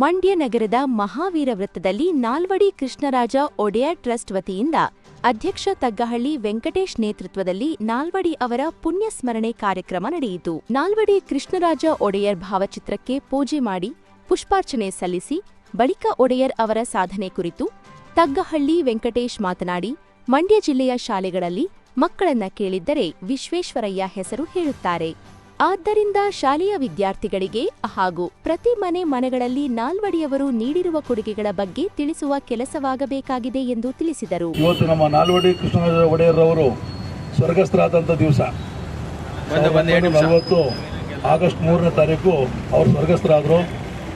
ಮಂಡ್ಯ ನಗರದ ಮಹಾವೀರ ವೃತ್ತದಲ್ಲಿ ನಾಲ್ವಡಿ ಕೃಷ್ಣರಾಜ ಒಡೆಯರ್ ಟ್ರಸ್ಟ್ ವತಿಯಿಂದ ಅಧ್ಯಕ್ಷ ತಗ್ಗಹಳ್ಳಿ ವೆಂಕಟೇಶ್ ನೇತೃತ್ವದಲ್ಲಿ ನಾಲ್ವಡಿ ಅವರ ಪುಣ್ಯ ಸ್ಮರಣೆ ಕಾರ್ಯಕ್ರಮ ನಡೆಯಿತು. ನಾಲ್ವಡಿ ಕೃಷ್ಣರಾಜ ಒಡೆಯರ್ ಭಾವಚಿತ್ರಕ್ಕೆ ಪೂಜೆ ಮಾಡಿ ಪುಷ್ಪಾರ್ಚನೆ ಸಲ್ಲಿಸಿ ಬಳಿಕ ಒಡೆಯರ್ ಅವರ ಸಾಧನೆ ಕುರಿತು ತಗ್ಗಹಳ್ಳಿ ವೆಂಕಟೇಶ್ ಮಾತನಾಡಿ, ಮಂಡ್ಯ ಜಿಲ್ಲೆಯ ಶಾಲೆಗಳಲ್ಲಿ ಮಕ್ಕಳನ್ನ ಕೇಳಿದ್ದರೆ ವಿಶ್ವೇಶ್ವರಯ್ಯ ಹೆಸರು ಹೇಳುತ್ತಾರೆ. ಆದ್ದರಿಂದ ಶಾಲೆಯ ವಿದ್ಯಾರ್ಥಿಗಳಿಗೆ ಹಾಗೂ ಪ್ರತಿ ಮನೆ ಮನೆಗಳಲ್ಲಿ ನಾಲ್ವಡಿಯವರು ನೀಡಿರುವ ಕೊಡುಗೆಗಳ ಬಗ್ಗೆ ತಿಳಿಸುವ ಕೆಲಸವಾಗಬೇಕಾಗಿದೆ ಎಂದು ತಿಳಿಸಿದರು. ಇವತ್ತು ನಮ್ಮ ನಾಲ್ವಡಿ ಕೃಷ್ಣರಾಜ ಒಡೆಯರವರು ಸ್ವರ್ಗಸ್ಥರಾದಂಥ ದಿವಸ. ನಲವತ್ತು ಆಗಸ್ಟ್ ಮೂರನೇ ತಾರೀಕು ಅವರು ಸ್ವರ್ಗಸ್ಥರಾದರು.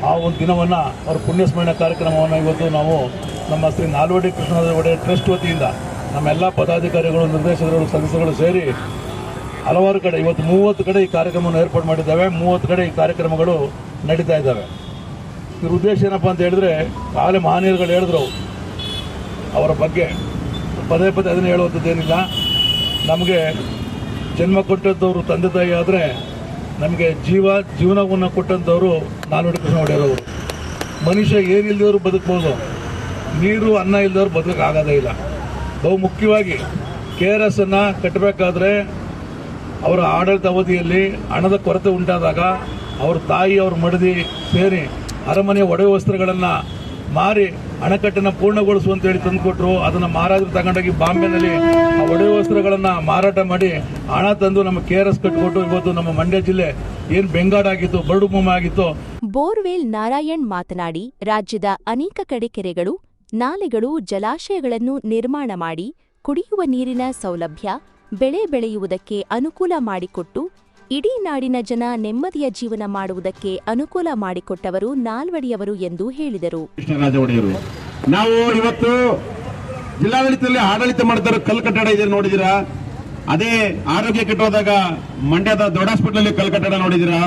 ಆ ಒಂದು ದಿನವನ್ನು ಅವ್ರ ಪುಣ್ಯಸ್ಮರಣೆ ಕಾರ್ಯಕ್ರಮವನ್ನು ಇವತ್ತು ನಾವು ನಮ್ಮ ಶ್ರೀ ನಾಲ್ವಡಿ ಕೃಷ್ಣರಾಜ ಒಡೆಯರ್ ಟ್ರಸ್ಟ್ ವತಿಯಿಂದ ನಮ್ಮೆಲ್ಲ ಪದಾಧಿಕಾರಿಗಳು ನಿರ್ದೇಶಕರು ಸದಸ್ಯರುಗಳು ಸೇರಿ ಹಲವಾರು ಕಡೆ, ಇವತ್ತು ಮೂವತ್ತು ಕಡೆ ಈ ಕಾರ್ಯಕ್ರಮವನ್ನು ಏರ್ಪಾಡು ಮಾಡಿದ್ದಾವೆ. ಮೂವತ್ತು ಕಡೆ ಈ ಕಾರ್ಯಕ್ರಮಗಳು ನಡೀತಾ ಇದ್ದಾವೆ. ಇದ್ರ ಉದ್ದೇಶ ಏನಪ್ಪ ಅಂತ ಹೇಳಿದ್ರೆ ಕಾಲೇ ಮಹನೀಯರುಗಳು ಹೇಳಿದ್ರು ಅವರ ಬಗ್ಗೆ. ಪದೇ ಪದೇ ಅದನ್ನು ಹೇಳುವಂಥದ್ದೇನಿಲ್ಲ. ನಮಗೆ ಜನ್ಮ ಕೊಟ್ಟಂಥವ್ರು ತಂದೆ ತಾಯಿ ಆದರೆ ನಮಗೆ ಜೀವ, ಜೀವನವನ್ನು ಕೊಟ್ಟಂಥವ್ರು ನಾಲ್ವಡಿ ಕೃಷ್ಣ ಒಡೆಯರವರು ಮನುಷ್ಯ ಏನಿಲ್ಲದವರು ಬದುಕ್ಬೋದು. ನೀರು, ಅನ್ನ ಇಲ್ಲದವ್ರು ಬದುಕೋಕ್ಕಾಗೋದೇ ಇಲ್ಲ. ಬಹು ಮುಖ್ಯವಾಗಿ ಕೆ ಆರ್ ಎಸ್ ಅನ್ನು ಕಟ್ಟಬೇಕಾದ್ರೆ ಅವರ ಆಡಳಿತ ಅವಧಿಯಲ್ಲಿ ಹಣದ ಕೊರತೆ ಉಂಟಾದಾಗ ಅವ್ರ ತಾಯಿ, ಅವರು ಮಡದಿ ಸೇರಿ ಅರಮನೆ ಒಡವೆ ವಸ್ತ್ರಗಳನ್ನು ಮಾರಿ ಅಣೆಕಟ್ಟನ್ನು ಪೂರ್ಣಗೊಳಿಸುವಂತೇಳಿ ತಂದುಕೊಟ್ರು. ಅದನ್ನು ಮಹಾರಾಜರು ತಗೊಂಡೋಗಿ ಬಾಂಬೆನಲ್ಲಿ ಆ ಒಡವೆ ವಸ್ತ್ರಗಳನ್ನು ಮಾರಾಟ ಮಾಡಿ ಹಣ ತಂದು ನಮ್ಮ ಕೆ ಆರ್ ಎಸ್ ಕಟ್ಟಿಕೊಟ್ಟು ಇವತ್ತು ನಮ್ಮ ಮಂಡ್ಯ ಜಿಲ್ಲೆ ಏನು ಬೆಂಗಾಡಾಗಿತ್ತು ಬರಡು ಭೂಮಿ ಆಗಿತ್ತು. ಬೋರ್ವೆಲ್ ನಾರಾಯಣ್ ಮಾತನಾಡಿ, ರಾಜ್ಯದ ಅನೇಕ ಕಡೆ ಕೆರೆಗಳು, ನಾಲೆಗಳು, ಜಲಾಶಯಗಳನ್ನು ನಿರ್ಮಾಣ ಮಾಡಿ ಕುಡಿಯುವ ನೀರಿನ ಸೌಲಭ್ಯ ಬೆಳೆ ಬೆಳೆಯುವುದಕ್ಕೆ ಅನುಕೂಲ ಮಾಡಿಕೊಟ್ಟು, ಇಡೀ ನಾಡಿನ ಜನ ನೆಮ್ಮದಿಯ ಜೀವನ ಮಾಡುವುದಕ್ಕೆ ಅನುಕೂಲ ಮಾಡಿಕೊಟ್ಟವರು ನಾಲ್ವಡಿಯವರು ಎಂದು ಹೇಳಿದರು. ನಾವು ಇವತ್ತು ಜಿಲ್ಲಾಡಳಿತದಲ್ಲಿ ಆಡಳಿತ ಮಾಡ್ತಾರೆ ಕಲ್ ಕಟ್ಟಡ ಇದೆ ನೋಡಿದಿರಾ ಅದೇ ಆರೋಗ್ಯ ಕೆಟ್ಟೋದಾಗ ಮಂಡ್ಯದ ದೊಡ್ಡ ಹಾಸ್ಪಿಟಲ್ ಕಲ್ಲು ಕಟ್ಟಡ ನೋಡಿದಿರಾ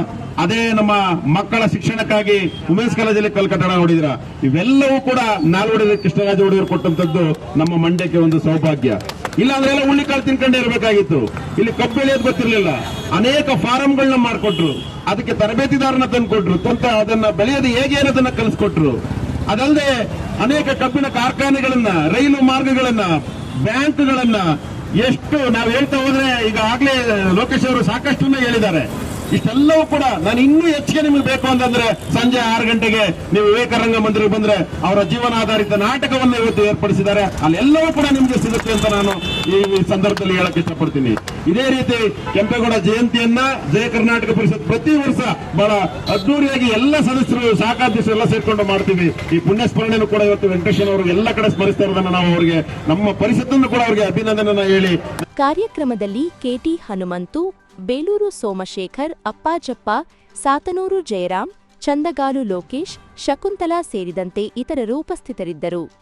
ಅದೇ ನಮ್ಮ ಮಕ್ಕಳ ಶಿಕ್ಷಣಕ್ಕಾಗಿ ವುಮೆನ್ಸ್ ಕಾಲೇಜಲ್ಲಿ ಕಲ್ ಕಟ್ಟಡ ನೋಡಿದಿರಾ ಇವೆಲ್ಲವೂ ಕೂಡ ನಾಲ್ವಡಿ ಕೃಷ್ಣರಾಜ ಒಡೆಯರು ಕೊಟ್ಟಂತದ್ದು ನಮ್ಮ ಮಂಡ್ಯಕ್ಕೆ ಒಂದು ಸೌಭಾಗ್ಯ. ಇಲ್ಲ ಅಂದ್ರೆ ಎಲ್ಲ ಉಳ್ಳಿ ಕಾಳು ತಿನ್ಕೊಂಡೇ ಇರಬೇಕಾಗಿತ್ತು. ಇಲ್ಲಿ ಕಬ್ಬು ಬೆಳೆಯೋದು ಗೊತ್ತಿರಲಿಲ್ಲ. ಅನೇಕ ಫಾರಂಗಳನ್ನ ಮಾಡಿಕೊಟ್ರು. ಅದಕ್ಕೆ ತರಬೇತಿದಾರನ ತಂದುಕೊಟ್ರು. ತಂತ ಅದನ್ನ ಬೆಳೆಯೋದು ಹೇಗೆ ಅನ್ನೋದನ್ನ ಕಲಿಸ್ಕೊಟ್ರು. ಅದಲ್ಲದೆ ಅನೇಕ ಕಬ್ಬಿನ ಕಾರ್ಖಾನೆಗಳನ್ನ, ರೈಲು ಮಾರ್ಗಗಳನ್ನ, ಬ್ಯಾಂಕ್ಗಳನ್ನ ಎಷ್ಟು, ನಾವು ಹೇಳ್ತಾ ಹೋದ್ರೆ ಈಗ ಆಗ್ಲೇ ಲೋಕೇಶ್ ಅವರು ಸಾಕಷ್ಟನ್ನ ಹೇಳಿದ್ದಾರೆ. ಇಷ್ಟೆಲ್ಲವೂ ಕೂಡ ನಾನು ಇನ್ನೂ ಹೆಚ್ಚಿಗೆ ನಿಮಗೆ ಬೇಕು ಅಂತಂದ್ರೆ ಸಂಜೆ ಆರು ಗಂಟೆಗೆ ನೀವು ವಿವೇಕರಂಗ ಮಂದಿರಕ್ಕೆ ಬಂದ್ರೆ ಅವರ ಜೀವನಾಧಾರಿತ ನಾಟಕವನ್ನು ಇವತ್ತು ಏರ್ಪಡಿಸಿದ್ದಾರೆ. ಅಲ್ಲೆಲ್ಲವೂ ಕೂಡ ನಿಮ್ಗೆ ಸಿಗುತ್ತೆ ಅಂತ ನಾನು ಈ ಸಂದರ್ಭದಲ್ಲಿ ಹೇಳಕ್ ಇಷ್ಟಪಡ್ತೀನಿ. ಇದೇ ರೀತಿ ಕೆಂಪೇಗೌಡ ಜಯಂತಿಯನ್ನ ಜಯ ಕರ್ನಾಟಕ ಪರಿಷತ್ ಪ್ರತಿ ವರ್ಷ ಬಹಳ ಅದ್ದೂರಿಯಾಗಿ ಎಲ್ಲ ಸದಸ್ಯರು, ಶಾಖಾಧ್ಯಕ್ಷರು ಎಲ್ಲ ಸೇರ್ಕೊಂಡು ಮಾಡ್ತೀವಿ. ಈ ಪುಣ್ಯ ಸ್ಮರಣೆಯನ್ನು ಕೂಡ ಇವತ್ತು ವೆಂಕಟೇಶನ್ ಅವರು ಎಲ್ಲ ಕಡೆ ಸ್ಮರಿಸ್ತಾ ಇರೋದನ್ನ ನಾವು ಅವರಿಗೆ, ನಮ್ಮ ಪರಿಷತ್ತನ್ನು ಕೂಡ ಅವರಿಗೆ ಅಭಿನಂದನೆ ಹೇಳಿ. ಕಾರ್ಯಕ್ರಮದಲ್ಲಿ ಕೆಟಿ ಹನುಮಂತು ಬೇಲೂರು ಸೋಮಶೇಖರ್ ಅಪ್ಪಾಜಪ್ಪ ಸಾತನೂರು ಜಯರಾಮ್ ಚಂದಗಾಲು ಲೋಕೇಶ್ ಶಕುಂತಲಾ ಸೇರಿದಂತೆ ಇತರರು ಉಪಸ್ಥಿತರಿದ್ದರು.